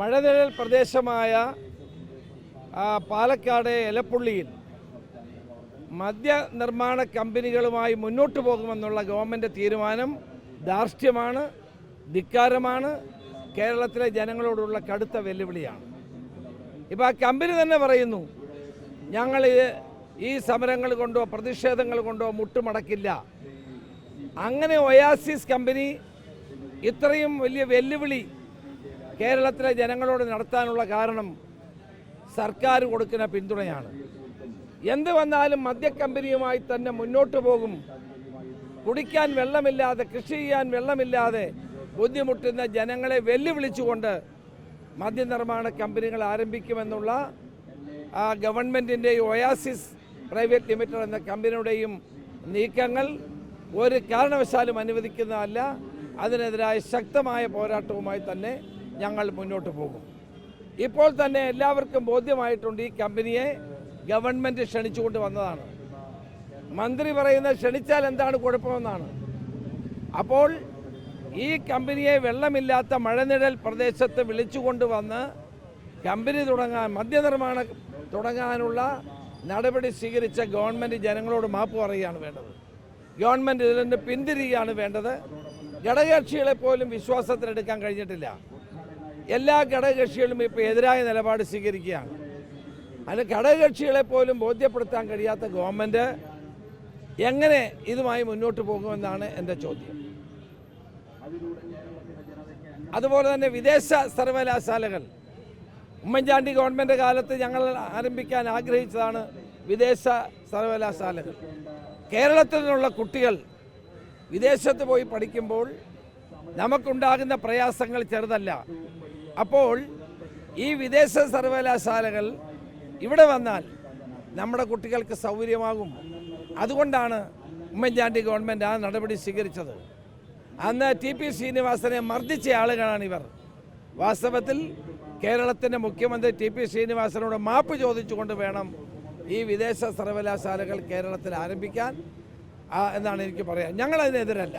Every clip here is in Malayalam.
മഴനിഴൽ പ്രദേശമായ പാലക്കാട് എലപ്പുള്ളിയിൽ മദ്യ നിർമ്മാണ കമ്പനികളുമായി മുന്നോട്ട് പോകുമെന്നുള്ള ഗവൺമെന്റ് തീരുമാനം ധാർഷ്ട്യമാണ് ധിക്കാരമാണ് കേരളത്തിലെ ജനങ്ങളോടുള്ള കടുത്ത വെല്ലുവിളിയാണ്. ഇപ്പോൾ ആ കമ്പനി തന്നെ പറയുന്നു ഞങ്ങൾ ഈ സമരങ്ങൾ കൊണ്ടോ പ്രതിഷേധങ്ങൾ കൊണ്ടോ മുട്ടുമടക്കില്ല. അങ്ങനെ ഒയാസിസ് കമ്പനി ഇത്രയും വലിയ വെല്ലുവിളി കേരളത്തിലെ ജനങ്ങളോട് നടത്താനുള്ള കാരണം സർക്കാർ കൊടുക്കുന്ന പിന്തുണയാണ്. എന്ത് വന്നാലും മദ്യക്കമ്പനിയുമായി തന്നെ മുന്നോട്ട് പോകും. കുടിക്കാൻ വെള്ളമില്ലാതെ കൃഷി ചെയ്യാൻ വെള്ളമില്ലാതെ ബുദ്ധിമുട്ടുന്ന ജനങ്ങളെ വെല്ലുവിളിച്ചുകൊണ്ട് മദ്യനിർമ്മാണ കമ്പനികൾ ആരംഭിക്കുമെന്നുള്ള ആ ഗവൺമെന്റിന്റെ ഒയാസിസ് പ്രൈവറ്റ് ലിമിറ്റഡ് എന്ന കമ്പനിയുടെയും നീക്കങ്ങൾ ഒരു കാരണവശാലും അനുവദിക്കുന്നതല്ല. അതിനെതിരായ ശക്തമായ പോരാട്ടവുമായി തന്നെ ഞങ്ങൾ മുന്നോട്ട് പോകും. ഇപ്പോൾ തന്നെ എല്ലാവർക്കും ബോധ്യമായിട്ടുണ്ട് ഈ കമ്പനിയെ ഗവൺമെന്റ് ക്ഷണിച്ചുകൊണ്ട് വന്നതാണ്. മന്ത്രി പറയുന്ന ക്ഷണിച്ചാൽ എന്താണ് കുഴപ്പമെന്നാണ്. അപ്പോൾ ഈ കമ്പനിയെ വെള്ളമില്ലാത്ത മഴനിഴൽ പ്രദേശത്ത് വിളിച്ചുകൊണ്ട് വന്ന് കമ്പനി തുടങ്ങാൻ മദ്യനിർമ്മാണം തുടങ്ങാനുള്ള നടപടി സ്വീകരിച്ച ഗവൺമെന്റ് ജനങ്ങളോട് മാപ്പ് പറയുകയാണ് വേണ്ടത്. ഗവൺമെന്റ് ഇതിൽ നിന്ന് പിന്തിരിയുകയാണ് വേണ്ടത്. ഘടകകക്ഷികളെ പോലും വിശ്വാസത്തിലെടുക്കാൻ കഴിഞ്ഞിട്ടില്ല. എല്ലാ ഘടകകക്ഷികളും ഇപ്പോൾ എതിരായ നിലപാട് സ്വീകരിക്കുകയാണ്. അതിന് ഘടകകക്ഷികളെ പോലും ബോധ്യപ്പെടുത്താൻ കഴിയാത്ത ഗവൺമെന്റ് എങ്ങനെ ഇതുമായി മുന്നോട്ട് പോകുമെന്നാണ് എന്റെ ചോദ്യം. അതുപോലെ തന്നെ വിദേശ സർവകലാശാലകൾ. ഉമ്മൻചാണ്ടി ഗവൺമെന്റ് കാലത്ത് ഞങ്ങൾ ആരംഭിക്കാൻ ആഗ്രഹിച്ചതാണ് വിദേശ സർവകലാശാലകൾ. കേരളത്തിൽ നിന്നുള്ള കുട്ടികൾ വിദേശത്ത് പോയി പഠിക്കുമ്പോൾ നമുക്കുണ്ടാകുന്ന പ്രയാസങ്ങൾ ചെറുതല്ല. അപ്പോൾ ഈ വിദേശ സർവകലാശാലകൾ ഇവിടെ വന്നാൽ നമ്മുടെ കുട്ടികൾക്ക് സൗകര്യമാകും. അതുകൊണ്ടാണ് ഉമ്മൻചാണ്ടി ഗവൺമെന്റ് ആ നടപടി സ്വീകരിച്ചത്. അന്ന് ടി പി ശ്രീനിവാസനെ മർദ്ദിച്ച ആളുകളാണ് ഇവർ. വാസ്തവത്തിൽ കേരളത്തിന്റെ മുഖ്യമന്ത്രി ടി പി ശ്രീനിവാസനോട് മാപ്പ് ചോദിച്ചുകൊണ്ട് വേണം ഈ വിദേശ സർവകലാശാലകൾ കേരളത്തിൽ ആരംഭിക്കാൻ. എന്നാണ് എനിക്ക് പറയാൻ. ഞങ്ങൾ അതിനെതിരല്ല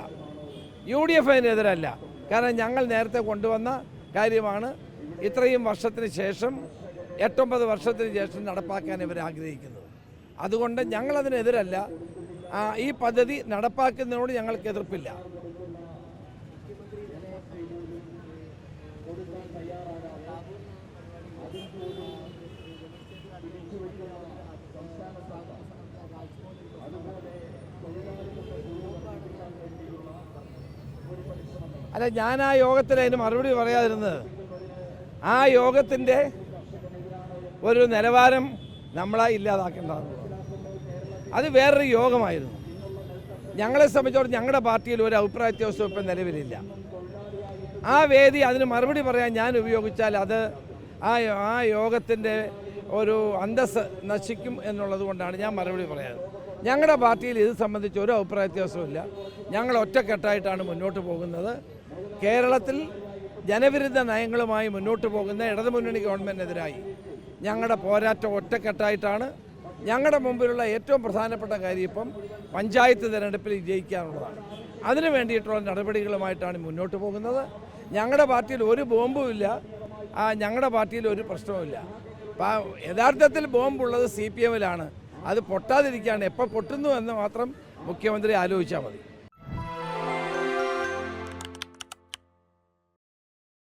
യു ഡി എഫ് അതിനെതിരല്ല. കാരണം ഞങ്ങൾ നേരത്തെ കൊണ്ടുവന്ന കാര്യമാണ്. ഇത്രയും വർഷത്തിന് ശേഷം എട്ടൊമ്പത് വർഷത്തിന് ശേഷം നടപ്പാക്കാൻ ഇവർ ആഗ്രഹിക്കുന്നത് അതുകൊണ്ട് ഞങ്ങളതിനെതിരല്ല. ഈ പദ്ധതി നടപ്പാക്കുന്നതിനോട് ഞങ്ങൾക്ക് എതിർപ്പില്ല. അല്ല ഞാൻ ആ യോഗത്തിൽ അതിന് മറുപടി പറയാതിരുന്നത്. ആ യോഗത്തിന്റെ ഒരു നിലവാരം നമ്മളാ ഇല്ലാതാക്കേണ്ടതാണ്. അത് വേറൊരു യോഗമായിരുന്നു. ഞങ്ങളെ സംബന്ധിച്ചോളം ഞങ്ങളുടെ പാർട്ടിയിൽ ഒരു അഭിപ്രായ വ്യത്യാസം ഇപ്പം നിലവിലില്ല. ആ വേദി അതിന് മറുപടി പറയാൻ ഞാൻ ഉപയോഗിച്ചാൽ അത് ആ ആ യോഗത്തിന്റെ ഒരു അന്തസ് നശിക്കും എന്നുള്ളത് കൊണ്ടാണ് ഞാൻ മറുപടി പറയാറ്. ഞങ്ങളുടെ പാർട്ടിയിൽ ഇത് സംബന്ധിച്ച് ഒരു അഭിപ്രായ വ്യത്യാസവുമില്ല ഞങ്ങൾ ഒറ്റക്കെട്ടായിട്ടാണ് മുന്നോട്ട് പോകുന്നത്. കേരളത്തിൽ ജനവിരുദ്ധ നയങ്ങളുമായി മുന്നോട്ട് പോകുന്ന ഇടതുമുന്നണി ഗവൺമെന്റിനെതിരായി ഞങ്ങളുടെ പോരാട്ടം ഒറ്റക്കെട്ടായിട്ടാണ്. ഞങ്ങളുടെ മുമ്പിലുള്ള ഏറ്റവും പ്രധാനപ്പെട്ട കാര്യം ഇപ്പം പഞ്ചായത്ത് തിരഞ്ഞെടുപ്പിൽ വിജയിക്കാനുള്ളതാണ് അതിനു വേണ്ടിയിട്ടുള്ള നടപടികളുമായിട്ടാണ് മുന്നോട്ട് പോകുന്നത്. ഞങ്ങളുടെ പാർട്ടിയിൽ ഒരു ബോംബും ഇല്ല. ആ ഞങ്ങളുടെ പാർട്ടിയിൽ ഒരു പ്രശ്നവുമില്ല യഥാർത്ഥത്തിൽ ബോംബുള്ളത് സി പി എമ്മിലാണ്. അത് പൊട്ടാതിരിക്കുകയാണ്. എപ്പോൾ പൊട്ടുന്നു എന്ന് മാത്രം മുഖ്യമന്ത്രി ആലോചിച്ചാൽ മതി.